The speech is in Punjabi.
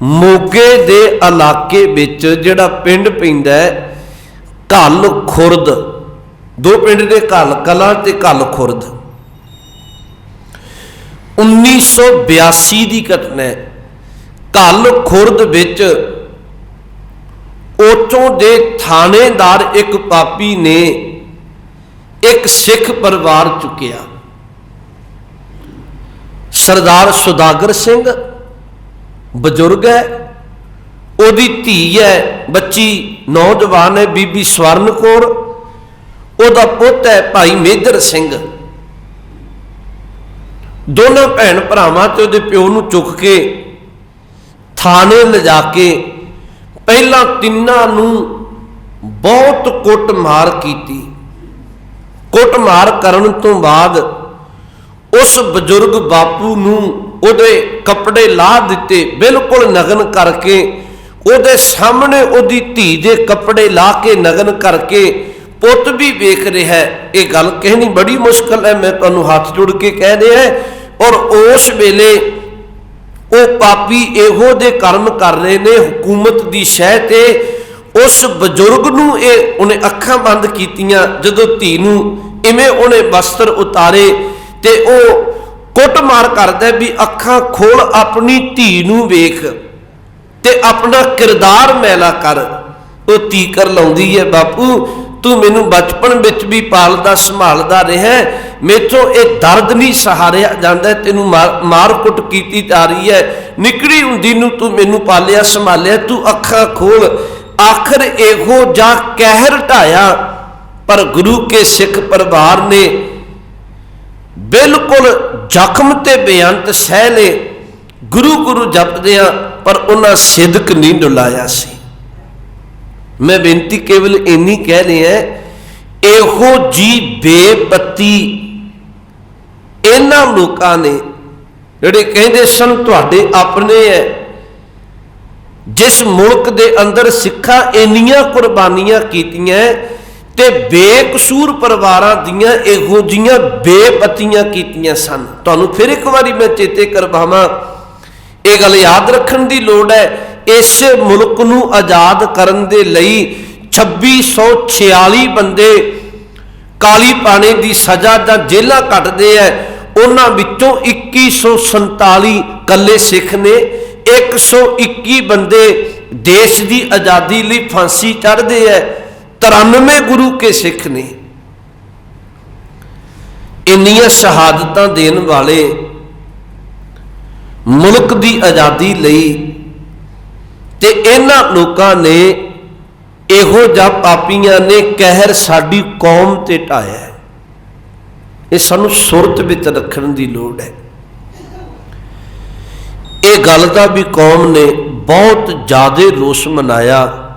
ਮੋਗੇ ਦੇ ਇਲਾਕੇ ਵਿੱਚ ਜਿਹੜਾ ਪਿੰਡ ਪੈਂਦਾ ਹੈ, ਘੱਲ ਖੁਰਦ। ਦੋ ਪਿੰਡ ਦੇ ਘੱਲ, ਕਲਾਂ ਤੇ ਘੱਲ ਖੁਰਦ। 1982 ਦੀ ਘਟਨਾ ਹੈ। ਘੱਲ ਖੁਰਦ ਵਿੱਚ ਉਚੋਂ ਦੇ ਥਾਣੇਦਾਰ ਇੱਕ ਪਾਪੀ ਨੇ ਇੱਕ ਸਿੱਖ ਪਰਿਵਾਰ ਚੁੱਕਿਆ। ਸਰਦਾਰ ਸੁਦਾਗਰ ਸਿੰਘ ਬਜ਼ੁਰਗ ਹੈ, ਉਹਦੀ ਧੀ ਹੈ, ਬੱਚੀ ਨੌਜਵਾਨ ਹੈ, ਬੀਬੀ ਸਵਰਨ ਕੌਰ, ਉਹਦਾ ਪੁੱਤ ਹੈ ਭਾਈ ਮੇਦਰ ਸਿੰਘ। ਦੋਨਾਂ ਭੈਣ ਭਰਾਵਾਂ ਤੇ ਉਹਦੇ ਪਿਓ ਨੂੰ ਚੁੱਕ ਕੇ ਥਾਣੇ ਲਿਜਾ ਕੇ ਪਹਿਲਾਂ ਤਿੰਨਾਂ ਨੂੰ ਬਹੁਤ ਕੁੱਟਮਾਰ ਕੀਤੀ। ਕੁੱਟਮਾਰ ਕਰਨ ਤੋਂ ਬਾਅਦ ਉਸ ਬਜ਼ੁਰਗ ਬਾਪੂ ਨੂੰ ਉਹਦੇ ਕੱਪੜੇ ਲਾਹ ਦਿੱਤੇ, ਬਿਲਕੁਲ ਨਗਨ ਕਰਕੇ, ਉਹਦੇ ਸਾਹਮਣੇ ਉਹਦੀ ਧੀ ਦੇ ਕੱਪੜੇ ਲਾ ਕੇ ਨਗਨ ਕਰਕੇ, ਪੁੱਤ ਵੀ ਵੇਖ ਰਿਹਾ ਹੈ। ਇਹ ਗੱਲ ਕਹਿਣੀ ਬੜੀ ਮੁਸ਼ਕਲ ਹੈ, ਮੈਂ ਤੁਹਾਨੂੰ ਹੱਥ ਜੋੜ ਕੇ ਕਹਿ ਰਿਹਾ ਔਰ ਉਸ ਵੇਲੇ ਉਹ ਪਾਪੀ ਇਹੋ ਦੇ ਕਰਮ ਕਰ ਰਹੇ ਨੇ, ਹਕੂਮਤ ਦੀ ਸ਼ਹਿ ਤੇ, ਉਸ ਬਜ਼ੁਰਗ ਨੂੰ ਇਹ ਉਹਨੇ ਅੱਖਾਂ ਬੰਦ ਕੀਤੀਆਂ, ਜਦੋਂ ਧੀ ਨੂੰ ਇਵੇਂ ਉਹਨੇ ਵਸਤਰ ਉਤਾਰੇ ਤੇ ਉਹ ਕੁੱਟਮਾਰ ਕਰਦਾ ਵੀ ਅੱਖਾਂ ਖੋਲ ਆਪਣੀ ਧੀ ਨੂੰ ਵੇਖ ਤੇ ਆਪਣਾ ਕਿਰਦਾਰ ਮੈਲਾ ਕਰ। ਉਹ ਧੀ ਕਰ ਲਾਉਂਦੀ ਹੈ, ਬਾਪੂ, ਤੂੰ ਮੈਨੂੰ ਬਚਪਨ ਵਿੱਚ ਵੀ ਪਾਲਦਾ, ਸੰਭਾਲਦਾ ਰਿਹਾ ਮੇਥੋਂ ਇਹ ਦਰਦ ਨਹੀਂ ਸਹਾਰਿਆ ਜਾਂਦਾ, ਤੈਨੂੰ ਮਾਰ- ਮਾਰ ਕੁੱਟ ਕੀਤੀ ਜਾ ਰਹੀ ਹੈ। ਨਿਕੜੀ ਹੁੰਦੀ ਨੂੰ ਤੂੰ ਮੈਨੂੰ ਪਾਲਿਆ, ਸੰਭਾਲਿਆ, ਤੂੰ ਅੱਖਾਂ ਖੋਲ। ਆਖਰ ਇਹੋ ਜਾਂ ਕਹਿਰ ਢਾਇਆ ਪਰ ਗੁਰੂ ਕੇ ਸਿੱਖ ਪਰਿਵਾਰ ਨੇ ਬਿਲਕੁਲ ਜ਼ਖਮ ਤੇ ਬੇਅੰਤ ਸਹਿ ਨੇ ਗੁਰੂ ਗੁਰੂ ਜਪਦਿਆਂ ਪਰ ਉਹਨਾਂ ਸਿਦਕ ਨਹੀਂ ਡੁਲਾਇਆ ਸੀ। ਮੈਂ ਬੇਨਤੀ ਕੇਵਲ ਇੰਨੀ ਕਹਿ ਰਿਹਾ ਇਹੋ ਜੀ ਬੇਪਤੀ ਇਹਨਾਂ ਲੋਕਾਂ ਨੇ ਜਿਹੜੇ ਕਹਿੰਦੇ ਸਨ, ਤੁਹਾਡੇ ਆਪਣੇ ਐ ਜਿਸ ਮੁਲਕ ਦੇ ਅੰਦਰ ਸਿੱਖਾਂ ਇੰਨੀਆਂ ਕੁਰਬਾਨੀਆਂ ਕੀਤੀਆਂ ਤੇ ਬੇਕਸੂਰ ਪਰਿਵਾਰਾਂ ਦੀਆਂ ਇਹੋ ਜੀਆਂ ਬੇਪਤੀਆਂ ਕੀਤੀਆਂ ਸਨ। ਤੁਹਾਨੂੰ ਫਿਰ ਇੱਕ ਵਾਰੀ ਮੈਂ ਚੇਤੇ ਕਰਵਾਵਾਂ। ਇਹ ਗੱਲ ਯਾਦ ਰੱਖਣ ਦੀ ਲੋੜ ਹੈ, ਇਸ ਮੁਲਕ ਨੂੰ ਆਜ਼ਾਦ ਕਰਨ ਦੇ ਲਈ 2646 ਬੰਦੇ ਕਾਲੀ ਪਾਣੀ ਦੀ ਸਜ਼ਾ ਦਾ ਜੇਲਾ ਕੱਟਦੇ ਐ ਉਹਨਾਂ ਵਿੱਚੋਂ 2147 ਕੱਲੇ ਸਿੱਖ ਨੇ 121 ਬੰਦੇ ਦੇਸ਼ ਦੀ ਆਜ਼ਾਦੀ ਲਈ ਫਾਂਸੀ ਚੜ੍ਹਦੇ ਐ 93 ਗੁਰੂ ਕੇ ਸਿੱਖ ਨੇ ਇੰਨੀਆਂ ਸ਼ਹਾਦਤਾਂ ਦੇਣ ਵਾਲੇ ਮੁਲਕ ਦੀ ਆਜ਼ਾਦੀ ਲਈ ਤੇ ਇਹਨਾਂ ਲੋਕਾਂ ਨੇ ਇਹੋ ਜਿਹਾ ਪਾਪੀਆਂ ਨੇ ਕਹਿਰ ਸਾਡੀ ਕੌਮ ਤੇ ਢਾਇਆ ਇਹ ਸਾਨੂੰ ਸੁਰਤ ਵਿੱਚ ਰੱਖਣ ਦੀ ਲੋੜ ਹੈ। ਇਹ ਗੱਲ ਦਾ ਵੀ ਕੌਮ ਨੇ ਬਹੁਤ ਜ਼ਿਆਦਾ ਰੋਸ ਮਨਾਇਆ।